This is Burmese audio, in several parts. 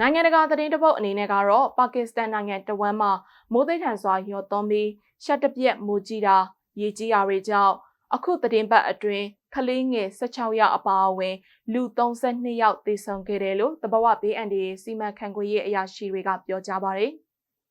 နိုင်ငံတကာသတင်းတပုတ်အနေနဲ့ကတော့ပါကစ္စတန်နိုင်ငံတဝမ်းမှာမိုးသိထန်စွာရော်သွန်းပြီးရှက်တပြက်မိုးကြီးတာရေကြီးတာတွေကြောင့်အခုသတင်းပတ်အတွင်းကလေးငယ်16ယောက်အပါအဝင်လူ32ယောက်သေဆုံးခဲ့တယ်လို့တဘဝဘေးအန္တရာယ်စီမံခန့်ခွဲရေးအရာရှိတွေကပြောကြားပါတယ်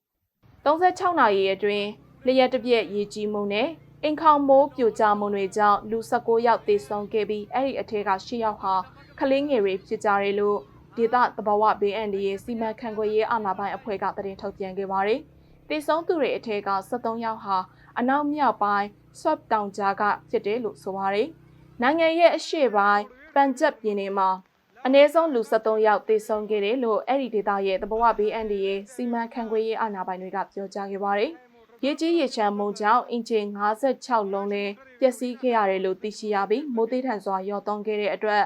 ။36နာရီအတွင်းလျှက်တစ်ပြက်ရေကြီးမှုနဲ့အင်ခေါင်မိုးပြိုကျမှုတွေကြောင့်လူ19ယောက်သေဆုံးခဲ့ပြီးအဲ့ဒီအထက်က10ယောက်ဟာကလေးငယ်တွေဖြစ်ကြတယ်လို့ ဒေသတဘာဝဘေးအန္တရာယ်စီမံခန့်ခွဲရေးအာဏာပိုင်အဖွဲ့ကသတင်းထုတ်ပြန်ခဲ့ပါတယ်။တေဆုံးသူတွေအထက်က73ယောက်ဟာအနောက်မြောက်ပိုင်း swap တောင်ကြားကဖြစ်တယ်လို့ဆိုပါတယ်။နိုင်ငံရဲ့အရှေ့ပိုင်းပန်ဂျပ်ပြည်နယ်မှာအနည်းဆုံးလူ73ယောက်သေဆုံးခဲ့တယ်လို့အဲ့ဒီဒေသရဲ့တဘာဝဘေးအန္တရာယ်စီမံခန့်ခွဲရေးအာဏာပိုင်တွေကပြောကြားခဲ့ပါတယ်။ ရေကြီးရေချမ်းမှုကြောင့်အင်ဂျင်56လုံးလဲပျက်စီးခဲ့ရတယ်လို့သိရှိရပြီးမိုးသေးထန်စွာရော်သွန်းခဲ့တဲ့အတွက်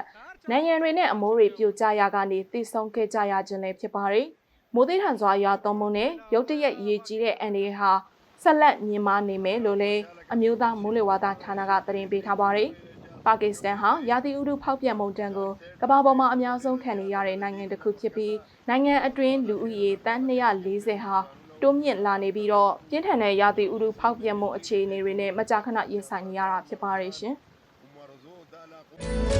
နိုင်ငံတွေနဲ့အမိုးတွေပြိုကျရာကနေတည်ဆုံခဲ့ကြရခြင်းလည်းဖြစ်ပါတယ်။မိုးသေးထန်စွာရွာသွန်းမှုနဲ့ရုတ်တရက်ရေကြီးတဲ့အန်ဒီဟာဆက်လက်မြင့်မားနေမယ်လို့လည်းအမျိုးသားမိုးလေဝသဌာနကသတင်းပေးထားပါတယ်။ပါကစ္စတန်ဟာရာသီဥတုဖောက်ပြန်မှုတန်းကိုကမ္ဘာပေါ်မှာအများဆုံးခံနေရတဲ့နိုင်ငံတစ်ခုဖြစ်ပြီးနိုင်ငံအတွင်းလူဦးရေတန်း240ဟာ တိုးမြင့်လာနေပြီးတော့ပြင်းထန်တဲ့ရာသီဥတုဖောက်ပြန်မှုအခြေအနေတွေနဲ့မကြာခဏရင်ဆိုင်နေရတာဖြစ်ပါတယ်ရှင်။